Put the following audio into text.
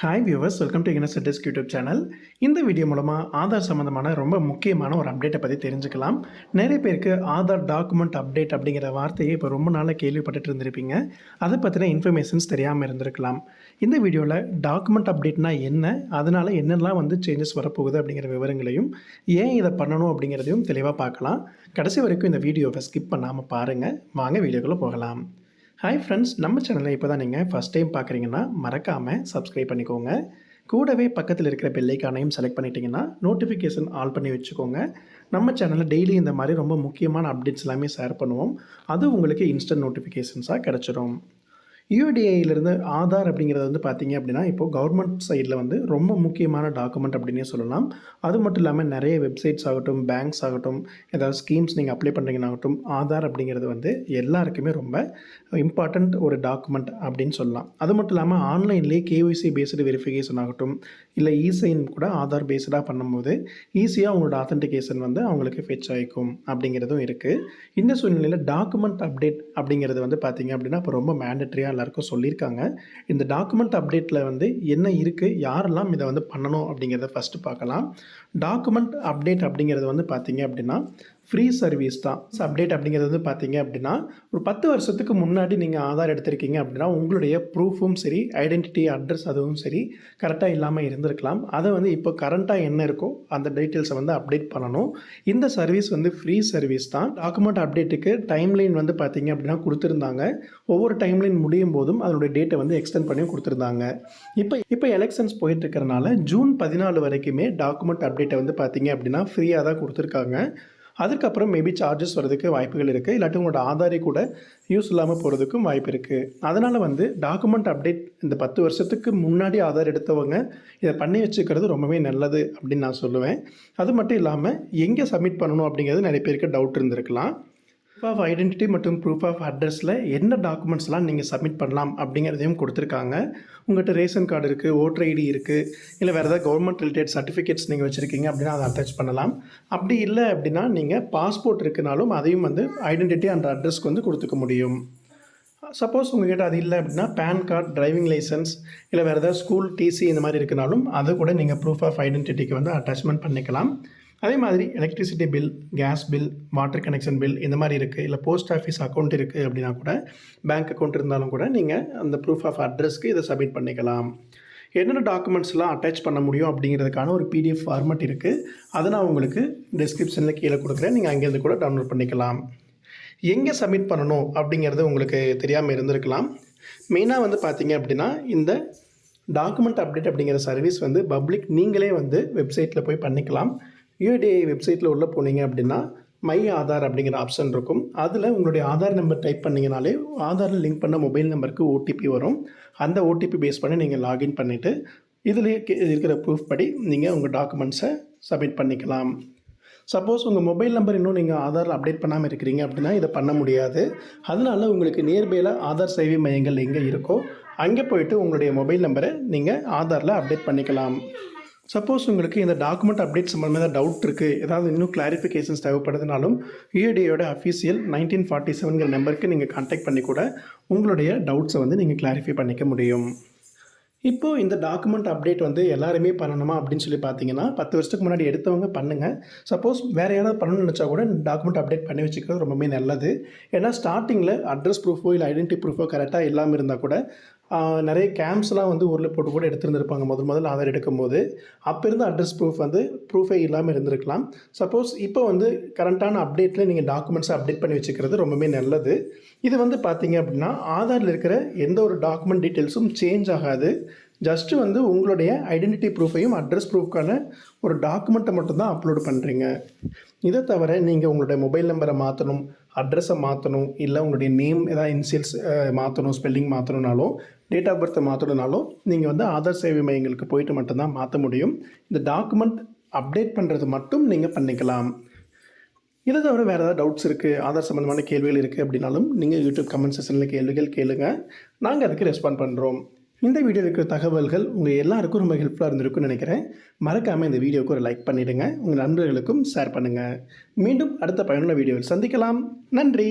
Hi viewers welcome to இனசெட்டிஸ்க் YouTube channel இந்த video மூலமாக ஆதார் சம்மந்தமான ரொம்ப முக்கியமான ஒரு அப்டேட்டை பற்றி தெரிஞ்சுக்கலாம். நிறைய பேருக்கு ஆதார் டாக்குமெண்ட் அப்டேட் அப்படிங்கிற வார்த்தையை இப்போ ரொம்ப நாளாக கேள்விப்பட்டுட்டு இருந்திருப்பீங்க. அதை பற்றின இன்ஃபர்மேஷன்ஸ் தெரியாமல் இருந்திருக்கலாம். இந்த வீடியோவில் டாக்குமெண்ட் அப்டேட்னா என்ன? அதனால் என்னெல்லாம் வந்து சேஞ்சஸ் வரப்போகுது அப்படிங்கிற விவரங்களையும் ஏன் இதை பண்ணணும் அப்படிங்கிறதையும் தெளிவாக பார்க்கலாம். கடைசி வரைக்கும் இந்த வீடியோவை ஸ்கிப் பண்ணாமல் பாருங்கள் வாங்க வீடியோக்குள்ளே போகலாம். ஹாய் ஃப்ரெண்ட்ஸ் நம்ம சேனலை இப்போ தான் நீங்கள் ஃபஸ்ட் டைம் பார்க்குறீங்கன்னா மறக்காமல் சப்ஸ்கிரைப் பண்ணிக்கோங்க. கூடவே பக்கத்தில் இருக்கிற பெல்லைக்கானையும் செலக்ட் பண்ணிட்டீங்கன்னா நோட்டிஃபிகேஷன் ஆல் பண்ணி வச்சுக்கோங்க. நம்ம சேனலில் டெய்லி இந்த மாதிரி ரொம்ப முக்கியமான அப்டேட்ஸ் எல்லாமே ஷேர் பண்ணுவோம். அது உங்களுக்கு இன்ஸ்டன்ட் நோட்டிஃபிகேஷன்ஸாக கிடச்சிரும். யூடிஐயிலிருந்து ஆதார் அப்படிங்கிறது வந்து பார்த்தீங்க அப்படின்னா இப்போது கவர்மெண்ட் சைடில் வந்து ரொம்ப முக்கியமான டாக்குமெண்ட் அப்படின்னே சொல்லலாம். அது மட்டும் இல்லாமல் நிறைய வெப்சைட்ஸ் ஆகட்டும் பேங்க்ஸ் ஆகட்டும் ஏதாவது ஸ்கீம்ஸ் நீங்கள் அப்ளை பண்ணுறீங்கன்னாகட்டும் ஆதார் அப்படிங்கிறது வந்து எல்லாருக்குமே ரொம்ப இம்பார்ட்டண்ட் ஒரு டாக்குமெண்ட் அப்படின்னு சொல்லலாம். அது மட்டும் இல்லாமல் ஆன்லைன்லேயே கேஒய்சி பேஸ்டு வெரிஃபிகேஷன் ஆகட்டும் இல்லை இசைன் கூட ஆதார் பேஸ்டாக பண்ணும்போது ஈஸியாக அவங்களோட ஆத்தென்டிகேஷன் வந்து அவங்களுக்கு ஃபெச் ஆகிக்கும் அப்படிங்கிறதும் இருக்குது இந்த சூழ்நிலையில் டாக்குமெண்ட் அப்டேட் அப்படிங்கிறது வந்து பார்த்திங்க அப்படின்னா இப்போ ரொம்ப மேண்டட்ரியாக எல்லாருக்கும் சொல்லியிருக்காங்க. இந்த டாக்குமெண்ட் அப்டேட்டில் வந்து என்ன இருக்குது யாரெல்லாம் இதை வந்து பண்ணணும் அப்படிங்கிறத ஃபஸ்ட்டு பார்க்கலாம். டாக்குமெண்ட் அப்டேட் அப்படிங்கிறது வந்து பார்த்தீங்க அப்படின்னா ஃப்ரீ சர்வீஸ் தான். ஸோ அப்டேட் அப்படிங்கிறது வந்து பார்த்தீங்க அப்படின்னா ஒரு பத்து வருஷத்துக்கு முன்னாடி நீங்கள் ஆதார் எடுத்திருக்கீங்க அப்படின்னா உங்களுடைய ப்ரூஃபும் சரி ஐடென்டிட்டி அட்ரஸ் அதுவும் சரி கரெக்டாக இல்லாமல் இருந்திருக்கலாம். அதை வந்து இப்போ கரண்ட்டாக என்ன இருக்கோ அந்த டீட்டெயில்ஸை வந்து அப்டேட் பண்ணணும். இந்த சர்வீஸ் வந்து ஃப்ரீ சர்வீஸ் தான். டாக்குமெண்ட் அப்டேட்டுக்கு டைம்லைன் வந்து பார்த்தீங்க அப்படின்னா கொடுத்துருந்தாங்க. ஒவ்வொரு டைம்லைன் முடியும் போதும் அதனுடைய டேட்டை வந்து எக்ஸ்டெண்ட் பண்ணி கொடுத்துருந்தாங்க. இப்போ இப்போ எலெக்ஷன்ஸ் போயிட்டு இருக்கிறனால ஜூன் பதினாலு வரைக்குமே டாக்குமெண்ட் அப்டேட்டை வந்து பார்த்தீங்க அப்படின்னா ஃப்ரீயாக தான் கொடுத்துருக்காங்க. அதுக்கப்புறம் மேபி சார்ஜஸ் வரதுக்கு வாய்ப்புகள் இருக்குது இல்லாட்டி உங்களோட ஆதாரை கூட யூஸ் இல்லாமல் போகிறதுக்கும் வாய்ப்பு இருக்குது அதனால் வந்து டாக்குமெண்ட் அப்டேட் இந்த பத்து வருஷத்துக்கு முன்னாடி ஆதார் எடுத்தவங்க இதை பண்ணி வச்சுக்கிறது ரொம்பவே நல்லது அப்படின்னு நான் சொல்லுவேன். அது மட்டும் இல்லாமல் எங்கே சப்மிட் பண்ணணும் அப்படிங்கிறது நிறைய பேருக்கு டவுட் இருந்திருக்கலாம். ப்ரூஃப் ஆஃப் ஐடென்டிட்டி மற்றும் ப்ரூஃப் ஆஃப் அட்ரஸில் என்ன டாக்குமெண்ட்ஸ்லாம் நீங்கள் சப்மிட் பண்ணலாம் அப்படிங்கிறதையும் கொடுத்துருக்காங்க. உங்கள்கிட்ட ரேஷன் கார்டு இருக்குது ஓட்டர் ஐடி இருக்குது இல்லை வேறு ஏதாவது கவர்மெண்ட் ரிலேட்டட் சர்டிஃபிகேட்ஸ் நீங்கள் வச்சுருக்கீங்க அப்படின்னா அதை அட்டாச் பண்ணலாம். அப்படி இல்லை அப்படின்னா நீங்கள் பாஸ்போர்ட் இருக்குனாலும் அதையும் வந்து ஐடென்டிட்டி அண்ட் அட்ரஸ்க்கு வந்து கொடுத்துக்க முடியும். சப்போஸ் உங்ககிட்ட அது இல்லை அப்படின்னா பேன் கார்டு டிரைவிங் லைசன்ஸ் இல்லை வேறு ஏதாவது ஸ்கூல் டிசி இந்த மாதிரி இருக்குனாலும் அதை கூட நீங்கள் ப்ரூஃப் ஆஃப் ஐடென்டிட்டிக்கு வந்து அட்டாச்மெண்ட் பண்ணிக்கலாம். அதே மாதிரி electricity bill gas bill water connection bill இந்த மாதிரி இருக்குது இல்லை போஸ்ட் ஆஃபீஸ் அக்கௌண்ட் இருக்குது அப்படின்னா கூட பேங்க் அக்கௌண்ட் இருந்தாலும் கூட நீங்கள் அந்த ப்ரூஃப் ஆஃப் அட்ரஸ்க்கு இதை சப்மிட் பண்ணிக்கலாம். என்னென்ன டாக்குமெண்ட்ஸ்லாம் அட்டாச் பண்ண முடியும் அப்படிங்கிறதுக்கான ஒரு பிடிஎஃப் ஃபார்மட் இருக்குது அதை நான் உங்களுக்கு டிஸ்கிரிப்ஷனில் கீழே கொடுக்குறேன். நீங்கள் அங்கேருந்து கூட டவுன்லோட் பண்ணிக்கலாம். எங்கே சப்மிட் பண்ணணும் அப்படிங்கிறது உங்களுக்கு தெரியாமல் இருந்திருக்கலாம். மெயினாக வந்து பார்த்தீங்க அப்படின்னா இந்த டாக்குமெண்ட் அப்டேட் அப்படிங்கிற சர்வீஸ் வந்து பப்ளிக் நீங்களே வந்து வெப்சைட்டில் போய் பண்ணிக்கலாம். யூடிஐ வெப்சைட்டில் உள்ளே போனீங்க அப்படின்னா மை ஆதார் அப்படிங்கிற ஆப்ஷன் இருக்கும். அதில் உங்களுடைய ஆதார் நம்பர் டைப் பண்ணிங்கனாலே ஆதாரில் லிங்க் பண்ண மொபைல் நம்பருக்கு ஓடிபி வரும். அந்த ஓடிபி பேஸ் பண்ணி நீங்கள் லாகின் பண்ணிவிட்டு இதில் இருக்கிற ப்ரூஃப் படி நீங்கள் உங்கள் டாக்குமெண்ட்ஸை சப்மிட் பண்ணிக்கலாம். சப்போஸ் உங்கள் மொபைல் நம்பர் இன்னும் நீங்கள் ஆதாரில் அப்டேட் பண்ணாமல் இருக்கிறீங்க அப்படின்னா இதை பண்ண முடியாது. அதனால உங்களுக்கு நியர்பையில் ஆதார் சேவை மையங்கள் எங்கே இருக்கோ அங்கே போயிட்டு உங்களுடைய மொபைல் நம்பரை நீங்கள் ஆதாரில் அப்டேட் பண்ணிக்கலாம். சப்போஸ் உங்களுக்கு இந்த டாக்குமெண்ட் அப்டேட் சம்மந்தமாக டவுட் இருக்குது ஏதாவது இன்னும் கிளாரிஃபிகேஷன்ஸ் தேவைப்படுதுனாலும் யூஏடியோட அஃபீஷியல் நைன்டீன் ஃபார்ட்டி செவன்கிற நம்பருக்கு நீங்கள் கான்டாக்ட் பண்ணி கூட உங்களுடைய டவுட்ஸை வந்து நீங்கள் கிளாரிஃபை பண்ணிக்க முடியும். இப்போது இந்த டாக்குமெண்ட் அப்டேட் வந்து எல்லாருமே பண்ணணுமா அப்படின்னு சொல்லி பார்த்தீங்கன்னா பத்து வருஷத்துக்கு முன்னாடி எடுத்தவங்க பண்ணுங்கள் சப்போஸ் வேறு யாராவது பண்ணணும்னு நினச்சா கூட டாக்குமெண்ட் அப்டேட் பண்ணி வச்சுக்கிறது ரொம்பவே நல்லது. ஏன்னா ஸ்டார்டிங்கில் அட்ரஸ் ப்ரூஃபோ இல்லை ஐடென்டி ப்ரூஃபோ கரெக்டாக இல்லாமல் இருந்தால் கூட நிறைய கேம்ப்ஸ்லாம் வந்து ஊரில் போட்டு கூட எடுத்துருந்துருப்பாங்க. முதல் முதல்ல ஆதார் எடுக்கும்போது. அப்போ இருந்த அட்ரஸ் ப்ரூஃப் வந்து ப்ரூஃபே இல்லாமல் இருந்திருக்கலாம். சப்போஸ் இப்போ வந்து கரண்ட்டான அப்டேட்டில் நீங்கள் டாக்குமெண்ட்ஸை அப்டேட் பண்ணி வச்சுக்கிறது ரொம்பவே நல்லது. இது வந்து பார்த்தீங்க அப்படின்னா ஆதாரில் இருக்கிற எந்த ஒரு டாக்குமெண்ட் டீட்டெயில்ஸும் சேஞ்ச் ஆகாது. ஜஸ்ட்டு வந்து உங்களுடைய ஐடென்டிட்டி ப்ரூஃபையும் அட்ரஸ் ப்ரூஃப்க்கான ஒரு டாக்குமெண்ட்டை மட்டும்தான் அப்லோட் பண்ணுறீங்க இதை தவிர நீங்கள் உங்களுடைய மொபைல் நம்பரை மாற்றணும் அட்ரஸை மாற்றணும் இல்லை உங்களுடைய நேம் ஏதாவது இன்சியல்ஸ் மாற்றணும் ஸ்பெல்லிங் மாற்றணுனாலும் டேட் ஆஃப் பர்த்தை மாற்றணுனாலும் நீங்கள் வந்து ஆதார் சேவை மையங்களுக்கு போயிட்டு மட்டும்தான் மாற்ற முடியும். இந்த டாக்குமெண்ட் அப்டேட் பண்ணுறது மட்டும் நீங்கள் பண்ணிக்கலாம். இதை தவிர வேறு ஏதாவது டவுட்ஸ் இருக்குது ஆதார் சம்மந்தமான கேள்விகள் இருக்குது அப்படின்னாலும் நீங்கள் யூடியூப் கமெண்ட் செஷனில் கேள்விகள் கேளுங்கள் நாங்கள் அதுக்கு ரெஸ்பாண்ட் பண்ணுறோம் இந்த வீடியோ இருக்கிற தகவல்கள் உங்கள் எல்லாருக்கும் ரொம்ப ஹெல்ப்ஃபுல்லாக இருந்திருக்கும்னு நினைக்கிறேன். மறக்காமல் இந்த வீடியோவுக்கு ஒரு லைக் பண்ணிவிடுங்க உங்கள் நண்பர்களுக்கும் ஷேர் பண்ணுங்கள் மீண்டும் அடுத்த பயனுள்ள வீடியோவில் சந்திக்கலாம். நன்றி.